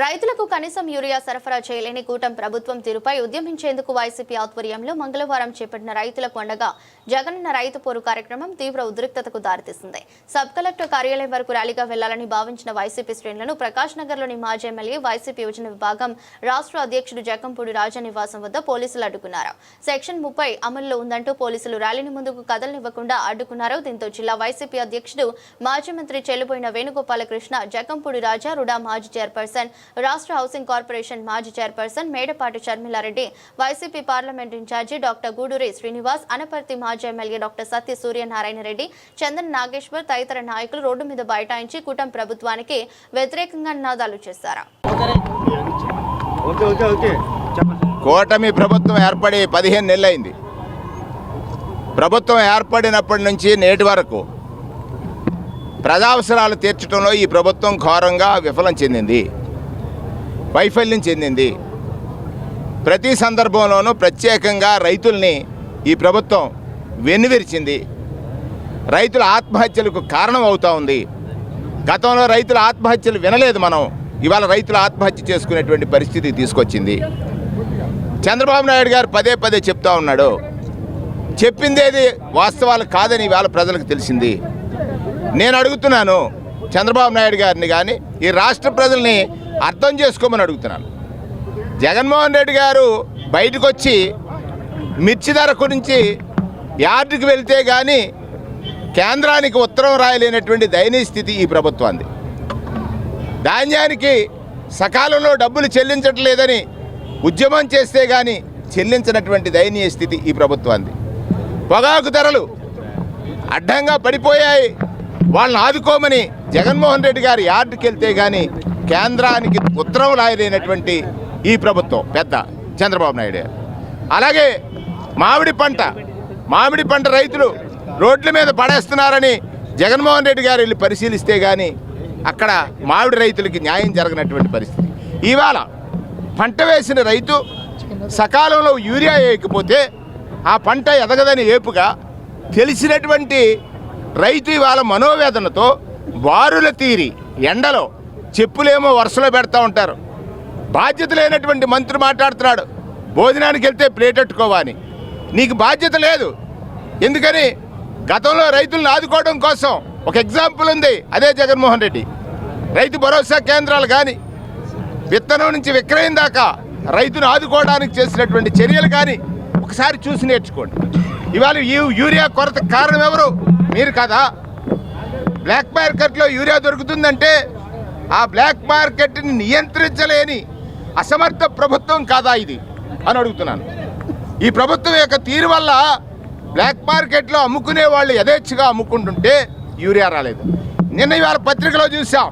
రైతులకు కనీసం యూరియా సరఫరా చేయలేని కూటమి ప్రభుత్వం తీరుపై ఉద్యమించేందుకు వైసీపీ ఆధ్వర్యంలో మంగళవారం చేపట్టిన రైతులకు అండగా జగనన్న రైతు పోరు కార్యక్రమం తీవ్ర ఉద్రిక్తతకు దారితీసింది. సబ్ కలెక్టర్ కార్యాలయం వరకు ర్యాలీగా వెళ్ళాలని భావించిన వైసీపీ శ్రేణులను ప్రకాష్ నగర్లోని మాజీ ఎమ్మెల్యే వైసీపీ యువజన విభాగం రాష్ట్ర అధ్యక్షుడు జకంపూడి రాజా నివాసం వద్ద పోలీసులు అడ్డుకున్నారు. సెక్షన్ ముప్పై అమల్లో ఉందంటూ పోలీసులు ర్యాలీని ముందుకు కదలనివ్వకుండా అడ్డుకున్నారు. దీంతో జిల్లా వైసీపీ అధ్యక్షుడు మాజీ మంత్రి చెల్లిపోయిన వేణుగోపాలకృష్ణ జకంపూడి రాజా రుడా మాజీ చైర్పర్సన్ రాష్ట్ర హౌసింగ్ కార్పొరేషన్ మాజీ chairperson Medapati Sharmila Reddy YCP parliament incharge doctor Guduri Srinivas Anaparthi మాజీ ఎమ్మెల్యే డాక్టర్ సత్య సూర్యనారాయణ రెడ్డి చందన్ నాగేశ్వర్ తదితర నాయకులు రోడ్డు మీద బైఠాయించి కూటమి ప్రభుత్వానికి వ్యతిరేకంగా నినాదాలు చేశారు. కూటమి ప్రభుత్వం ఏర్పడి పదిహేను నెలలైంది. ప్రభుత్వం ఏర్పడినప్పటి నుంచి నేటి వరకు ప్రజావసరాలు తీర్చడంలో ఈ ప్రభుత్వం ఘోరంగా విఫలం చెందింది. వైఫల్యం చెందింది. ప్రతి సందర్భంలోనూ ప్రత్యేకంగా రైతుల్ని ఈ ప్రభుత్వం వెన్నువిరిచింది. రైతుల ఆత్మహత్యలకు కారణం అవుతూ ఉంది. గతంలో రైతుల ఆత్మహత్యలు వినలేదు మనం. ఇవాళ రైతుల ఆత్మహత్య చేసుకునేటువంటి పరిస్థితి తీసుకొచ్చింది. చంద్రబాబు నాయుడు గారు పదే పదే చెప్తా ఉన్నాడు. చెప్పిందేది వాస్తవాలు కాదని ఇవాళ ప్రజలకు తెలిసింది. నేను అడుగుతున్నాను చంద్రబాబు నాయుడు గారిని కానీ ఈ రాష్ట్ర ప్రజల్ని అర్థం చేసుకోమని అడుగుతున్నాను. జగన్మోహన్ రెడ్డి గారు బయటకు వచ్చి మిర్చి ధర గురించి యార్డుకి వెళ్తే కానీ కేంద్రానికి ఉత్తరం రాయలేనటువంటి దయనీయ స్థితి ఈ ప్రభుత్వాన్ని ధాన్యానికి సకాలంలో డబ్బులు చెల్లించట్లేదని ఉద్యమం చేస్తే కానీ చెల్లించినటువంటి దయనీయ స్థితి ఈ ప్రభుత్వాన్ని పొగాకు ధరలు అడ్డంగా పడిపోయాయి. వాళ్ళని ఆదుకోమని జగన్మోహన్ రెడ్డి గారు యార్డుకి వెళ్తే కానీ కేంద్రానికి ఉత్తరం రాయలేనటువంటి ఈ ప్రభుత్వం పెద్ద చంద్రబాబు నాయుడు. అలాగే మామిడి పంట మామిడి పంట రైతులు రోడ్ల మీద పడేస్తున్నారని జగన్మోహన్ రెడ్డి గారు వెళ్ళి పరిశీలిస్తే కానీ అక్కడ మామిడి రైతులకి న్యాయం జరగనటువంటి పరిస్థితి. ఇవాళ పంట వేసిన రైతు సకాలంలో యూరియా వేయకపోతే ఆ పంట ఎదగదని ఏపుగా తెలిసినటువంటి రైతు ఇవాళ మనోవేదనతో బారుల తీరి ఎండలో చెప్పులేమో వరుసలో పెడతా ఉంటారు. బాధ్యత లేనటువంటి మంత్రి మాట్లాడుతున్నాడు. భోజనానికి వెళ్తే ప్లేట్ పెట్టుకోవాలి నీకు బాధ్యత లేదు. ఎందుకని? గతంలో రైతులను ఆదుకోవడం కోసం ఒక ఎగ్జాంపుల్ ఉంది. అదే జగన్మోహన్ రెడ్డి. రైతు భరోసా కేంద్రాలు కానీ విత్తనం నుంచి విక్రయం దాకా రైతును ఆదుకోవడానికి చేసినటువంటి చర్యలు కానీ ఒకసారి చూసి నేర్చుకోండి. ఇవాళ ఈ యూరియా కొరత కారణం ఎవరు? మీరు కదా. బ్లాక్ మార్కెట్లో యూరియా దొరుకుతుందంటే ఆ బ్లాక్ మార్కెట్ని నియంత్రించలేని అసమర్థ ప్రభుత్వం కాదా ఇది అని అడుగుతున్నాను. ఈ ప్రభుత్వం యొక్క తీరు వల్ల బ్లాక్ మార్కెట్లో అమ్ముకునే వాళ్ళు యథేచ్ఛగా అమ్ముకుంటుంటే యూరియా రాలేదు. నిన్న ఇవాళ పత్రికలో చూసాం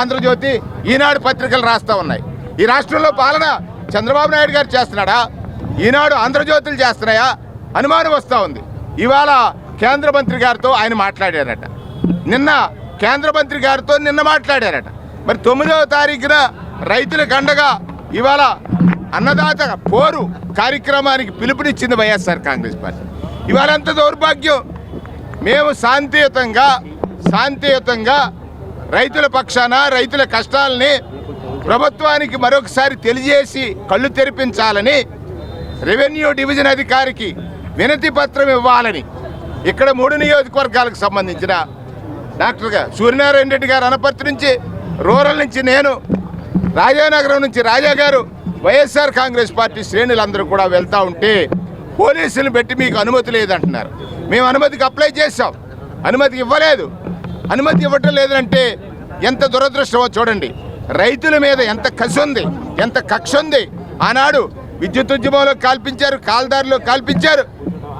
ఆంధ్రజ్యోతి ఈనాడు పత్రికలు రాస్తూ ఉన్నాయి. ఈ రాష్ట్రంలో పాలన చంద్రబాబు నాయుడు గారు చేస్తున్నాడా? ఈనాడు ఆంధ్రజ్యోతులు చేస్తున్నాయా? అనుమానం వస్తూ ఉంది. ఇవాళ కేంద్ర మంత్రి గారితో ఆయన మాట్లాడారట. నిన్న కేంద్ర మంత్రి గారితో నిన్న మాట్లాడారట. మరి తొమ్మిదవ తారీఖున రైతులకు అండగా ఇవాళ అన్నదాత పోరు కార్యక్రమానికి పిలుపునిచ్చింది వైఎస్ఆర్ కాంగ్రెస్ పార్టీ. ఇవాళంత దౌర్భాగ్యం? మేము శాంతియుతంగా శాంతియుతంగా రైతుల పక్షాన రైతుల కష్టాలని ప్రభుత్వానికి మరొకసారి తెలియజేసి కళ్ళు తెరిపించాలని రెవెన్యూ డివిజన్ అధికారికి వినతి పత్రం ఇవ్వాలని ఇక్కడ మూడు నియోజకవర్గాలకు సంబంధించిన డాక్టర్ సూర్యనారాయణ రెడ్డి గారు అనపర్తి నుంచి రూరల్ నుంచి నేను రాజానగరం నుంచి రాజా గారు వైఎస్ఆర్ కాంగ్రెస్ పార్టీ శ్రేణులందరూ కూడా వెళ్తూ ఉంటే పోలీసులు పెట్టి మీకు అనుమతి లేదంటున్నారు. మేము అనుమతికి అప్లై చేసాం అనుమతి ఇవ్వలేదు. అనుమతి ఇవ్వటం లేదంటే ఎంత దురదృష్టమో చూడండి. రైతుల మీద ఎంత కసి ఉంది ఎంత కక్ష ఉంది. ఆనాడు విద్యుత్ ఉద్యమంలో కాల్పించారు కాల్దారిలో కాల్పించారు.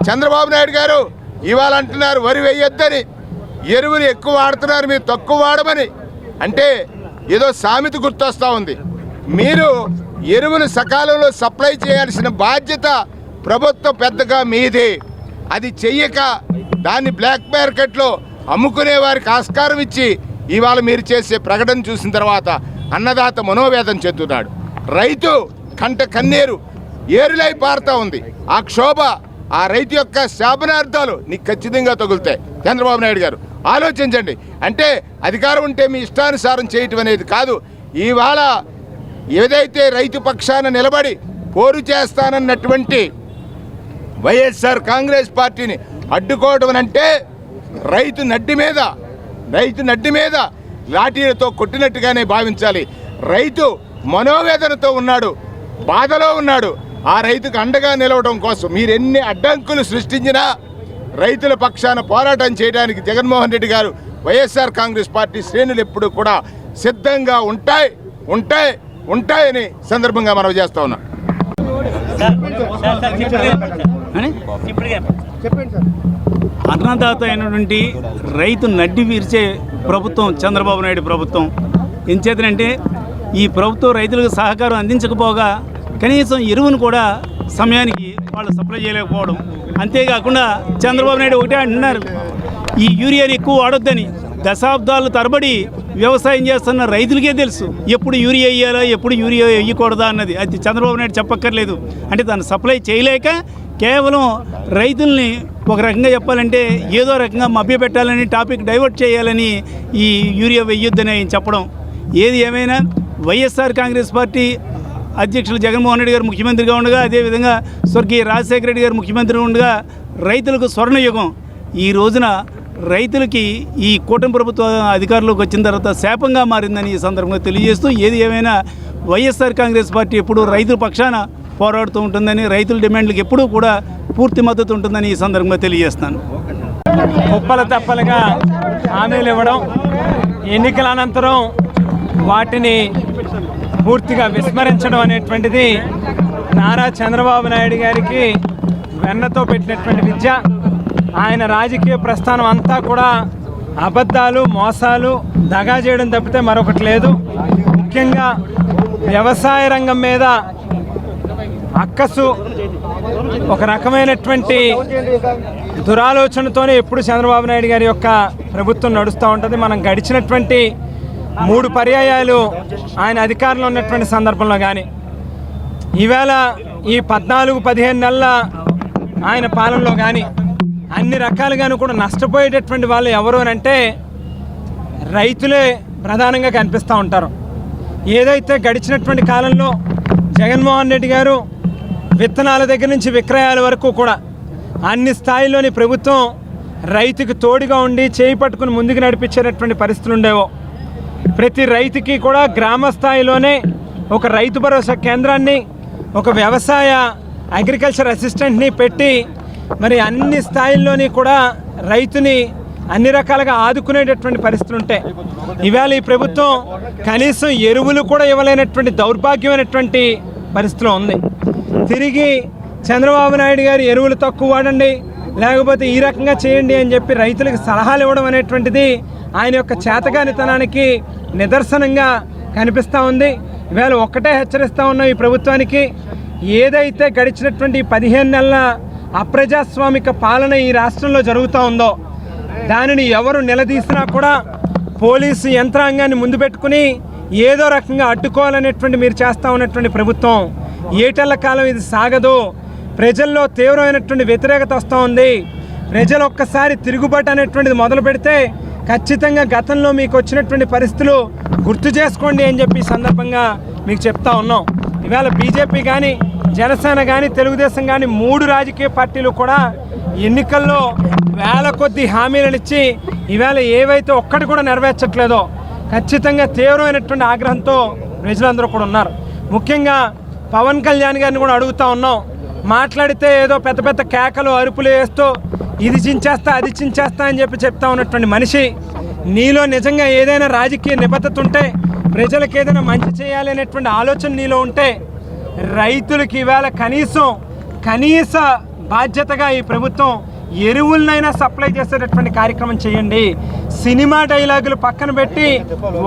చంద్రబాబు నాయుడు గారు ఇవాళ అంటున్నారు వరి వేయొద్దని. ఎరువులు ఎక్కువ వాడుతున్నారు మీరు తక్కువ వాడమని. అంటే ఏదో సామెత గుర్తొస్తా ఉంది. మీరు ఎరువులు సకాలంలో సప్లై చేయాల్సిన బాధ్యత ప్రభుత్వం పెద్దగా మీదే. అది చెయ్యక దాన్ని బ్లాక్ మార్కెట్లో అమ్ముకునే వారికి ఆస్కారం ఇచ్చి ఇవాళ మీరు చేసే ప్రకటన చూసిన తర్వాత అన్నదాత మనోవేదన చెందుతున్నాడు రైతు కంట కన్నీరు ఏరులై పారుతా ఉంది. ఆ క్షోభ ఆ రైతు యొక్క శాపనార్థాలు నీకు ఖచ్చితంగా తగులుతాయి. చంద్రబాబు నాయుడు గారు ఆలోచించండి. అంటే అధికారం ఉంటే మీ ఇష్టానుసారం చేయటం అనేది కాదు. ఇవాళ ఏదైతే రైతు పక్షాన నిలబడి పోరు చేస్తానన్నటువంటి వైఎస్ఆర్ కాంగ్రెస్ పార్టీని అడ్డుకోవడం అంటే రైతు నడ్డి మీద రైతు నడ్డి మీద లాఠీలతో కొట్టినట్టుగానే భావించాలి. రైతు మనోవేదనతో ఉన్నాడు బాధలో ఉన్నాడు. ఆ రైతుకు అండగా నిలవడం కోసం మీరు ఎన్ని అడ్డంకులు సృష్టించినా రైతుల పక్షాన పోరాటం చేయడానికి జగన్మోహన్ రెడ్డి గారు వైఎస్ఆర్ కాంగ్రెస్ పార్టీ శ్రేణులు ఎప్పుడు కూడా సిద్ధంగా ఉంటాయి ఉంటాయి ఉంటాయని సందర్భంగా మనం చేస్తా ఉన్నాం. అన్నదాత అయినటువంటి రైతు నడ్డి విరిచే ప్రభుత్వం చంద్రబాబు నాయుడు ప్రభుత్వం. ఎంచేతనంటే ఈ ప్రభుత్వం రైతులకు సహకారం అందించకపోగా కనీసం ఎరువును కూడా సమయానికి వాళ్ళు సప్లై చేయలేకపోవడం అంతేకాకుండా చంద్రబాబు నాయుడు ఒకటే అంటున్నారు. ఈ యూరియాని ఎక్కువ వాడొద్దని దశాబ్దాలు తరబడి వ్యవసాయం చేస్తున్న రైతులకే తెలుసు. ఎప్పుడు యూరియా వేయాలా ఎప్పుడు యూరియా వేయకూడదా అన్నది. అది చంద్రబాబు నాయుడు చెప్పక్కర్లేదు. అంటే దాన్ని సప్లై చేయలేక కేవలం రైతుల్ని ఒక రకంగా చెప్పాలంటే ఏదో రకంగా మభ్యపెట్టాలని టాపిక్ డైవర్ట్ చేయాలని ఈ యూరియా వెయ్యొద్దని ఆయన చెప్పడం. ఏది ఏమైనా వైఎస్ఆర్ కాంగ్రెస్ పార్టీ అధ్యక్షులు జగన్మోహన్ రెడ్డి గారు ముఖ్యమంత్రిగా ఉండగా అదేవిధంగా స్వర్గీయ రాజశేఖర రెడ్డి గారు ముఖ్యమంత్రిగా ఉండగా రైతులకు స్వర్ణయుగం. ఈ రోజున రైతులకి ఈ కూటమి ప్రభుత్వ అధికారంలోకి వచ్చిన తర్వాత శాపంగా మారిందని ఈ సందర్భంగా తెలియజేస్తూ ఏది ఏమైనా వైఎస్ఆర్ కాంగ్రెస్ పార్టీ ఎప్పుడూ రైతుల పక్షాన పోరాడుతూ ఉంటుందని రైతుల డిమాండ్లకు ఎప్పుడూ కూడా పూర్తి మద్దతు ఉంటుందని ఈ సందర్భంగా తెలియజేస్తాను కుప్పల తప్పలుగా హామీలు ఇవ్వడం ఎన్నికల అనంతరం వాటిని పూర్తిగా విస్మరించడం అనేటువంటిది నారా చంద్రబాబు నాయుడు గారికి వెన్నతో పెట్టినటువంటి విద్య. ఆయన రాజకీయ ప్రస్థానం అంతా కూడా అబద్ధాలు మోసాలు దగా చేయడం తప్పితే మరొకటి లేదు. ముఖ్యంగా వ్యవసాయ రంగం మీద అక్కసు ఒక రకమైనటువంటి దురాలోచనతోనే ఎప్పుడు చంద్రబాబు నాయుడు గారి యొక్క ప్రభుత్వం నడుస్తూ ఉంటుంది. మనం గడిచినటువంటి మూడు పర్యాయాలు ఆయన అధికారంలో ఉన్నటువంటి సందర్భంలో కానీ ఈవేళ ఈ పద్నాలుగు పదిహేను నెలల ఆయన పాలనలో కానీ అన్ని రకాలుగాను కూడా నష్టపోయేటటువంటి వాళ్ళు ఎవరు అని అంటే రైతులే ప్రధానంగా కనిపిస్తూ ఉంటారు. ఏదైతే గడిచినటువంటి కాలంలో జగన్మోహన్ రెడ్డి గారు విత్తనాల దగ్గర నుంచి విక్రయాల వరకు కూడా అన్ని స్థాయిల్లోని ప్రభుత్వం రైతుకు తోడుగా ఉండి చేయి పట్టుకుని ముందుకు నడిపించేటటువంటి పరిస్థితులు ఉండేవో ప్రతి రైతుకి కూడా గ్రామ స్థాయిలోనే ఒక రైతు భరోసా కేంద్రాన్ని ఒక వ్యవసాయ అగ్రికల్చర్ అసిస్టెంట్ని పెట్టి మరి అన్ని స్థాయిల్లోని కూడా రైతుని అన్ని రకాలుగా ఆదుకునేటటువంటి పరిస్థితులు ఉంటాయి ఇవాళ ఈ ప్రభుత్వం కనీసం ఎరువులు కూడా ఇవ్వలేనటువంటి దౌర్భాగ్యమైనటువంటి పరిస్థితిలో ఉంది. తిరిగి చంద్రబాబు నాయుడు గారు ఎరువులు తక్కువ వాడండి లేకపోతే ఈ రకంగా చేయండి అని చెప్పి రైతులకు సలహాలు ఇవ్వడం అనేటువంటిది ఆయన యొక్క చేతగానితనానికి నిదర్శనంగా కనిపిస్తూ ఉంది. ఇవాళ ఒక్కటే హెచ్చరిస్తూ ఉన్నాం ఈ ప్రభుత్వానికి. ఏదైతే గడిచినటువంటి పదిహేను నెలల అప్రజాస్వామిక పాలన ఈ రాష్ట్రంలో జరుగుతూ ఉందో దానిని ఎవరు నిలదీసినా కూడా పోలీసు యంత్రాంగాన్ని ముందు పెట్టుకుని ఏదో రకంగా అడ్డుకోవాలనేటువంటి మీరు చేస్తూ ఉన్నటువంటి ప్రభుత్వం. ఏటెళ్ళ కాలం ఇది సాగదు. ప్రజల్లో తీవ్రమైనటువంటి వ్యతిరేకత వస్తూ ఉంది. ప్రజలు ఒక్కసారి తిరుగుబాటు అనేటువంటిది మొదలు పెడితే ఖచ్చితంగా గతంలో మీకు వచ్చినటువంటి పరిస్థితులు గుర్తు చేసుకోండి అని చెప్పి సందర్భంగా మీకు చెప్తా ఉన్నాం. ఇవాళ బీజేపీ కానీ జనసేన కానీ తెలుగుదేశం కానీ మూడు రాజకీయ పార్టీలు కూడా ఎన్నికల్లో వేల కొద్ది హామీలను ఇచ్చి ఈవేళ ఏవైతే ఒక్కటి కూడా నెరవేర్చట్లేదో ఖచ్చితంగా తీవ్రమైనటువంటి ఆగ్రహంతో ప్రజలందరూ కూడా ఉన్నారు. ముఖ్యంగా పవన్ కళ్యాణ్ గారిని కూడా అడుగుతా ఉన్నాం. మాట్లాడితే ఏదో పెద్ద పెద్ద కేకలు అరుపులు వేస్తూ ఇది చించేస్తా అది చించేస్తా అని చెప్పి చెప్తా ఉన్నటువంటి మనిషి నీలో నిజంగా ఏదైనా రాజకీయ నిబద్ధత ఉంటే ప్రజలకు ఏదైనా మంచి చేయాలి అనేటువంటి ఆలోచన నీలో ఉంటే రైతులకి ఇవాళ కనీసం కనీస బాధ్యతగా ఈ ప్రభుత్వం ఎరువులనైనా సప్లై చేసేటటువంటి కార్యక్రమం చేయండి. సినిమా డైలాగులు పక్కన పెట్టి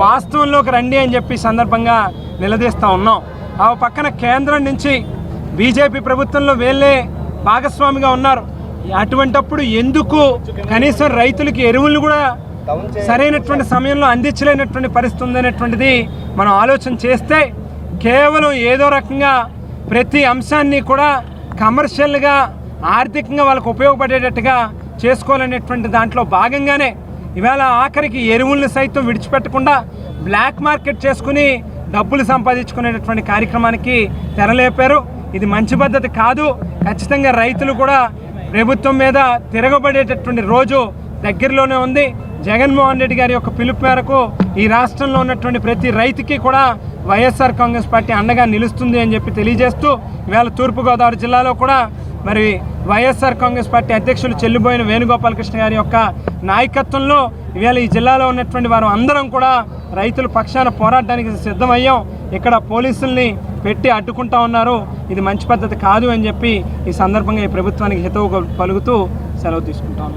వాస్తవంలోకి రండి అని చెప్పి సందర్భంగా నిలదీస్తూ ఉన్నాం. ఆ పక్కన కేంద్రం నుంచి బీజేపీ ప్రభుత్వంలో వేళ్ళే భాగస్వామిగా ఉన్నారు. అటువంటప్పుడు ఎందుకు కనీసం రైతులకి ఎరువులు కూడా సరైనటువంటి సమయంలో అందించలేనటువంటి పరిస్థితి ఉందనేటువంటిది మనం ఆలోచన చేస్తే కేవలం ఏదో రకంగా ప్రతి అంశాన్ని కూడా కమర్షియల్గా ఆర్థికంగా వాళ్ళకు ఉపయోగపడేటట్టుగా చేసుకోవాలనేటువంటి దాంట్లో భాగంగానే ఇవాళ ఆఖరికి ఎరువులను సైతం విడిచిపెట్టకుండా బ్లాక్ మార్కెట్ చేసుకుని డబ్బులు సంపాదించుకునేటటువంటి కార్యక్రమానికి తెరలేపారు. ఇది మంచి పద్ధతి కాదు. ఖచ్చితంగా రైతులు కూడా ప్రభుత్వం మీద తిరగబడేటటువంటి రోజు దగ్గరలోనే ఉంది. జగన్మోహన్ రెడ్డి గారి యొక్క పిలుపు మేరకు ఈ రాష్ట్రంలో ఉన్నటువంటి ప్రతి రైతుకి కూడా వైఎస్ఆర్ కాంగ్రెస్ పార్టీ అండగా నిలుస్తుంది అని చెప్పి తెలియజేస్తూ ఇవాళ తూర్పుగోదావరి జిల్లాలో కూడా మరి వైఎస్ఆర్ కాంగ్రెస్ పార్టీ అధ్యక్షులు చెల్లిపోయిన వేణుగోపాలకృష్ణ గారి యొక్క నాయకత్వంలో ఇవాళ ఈ జిల్లాలో ఉన్నటువంటి వారు అందరం కూడా రైతుల పక్షాన పోరాటానికి సిద్ధమయ్యాం. ఇక్కడ పోలీసుల్ని పెట్టి అడ్డుకుంటా ఉన్నారు ఇది మంచి పద్ధతి కాదు అని చెప్పి ఈ సందర్భంగా ఈ ప్రభుత్వానికి హితవు పలుకుతూ సెలవు తీసుకుంటాను.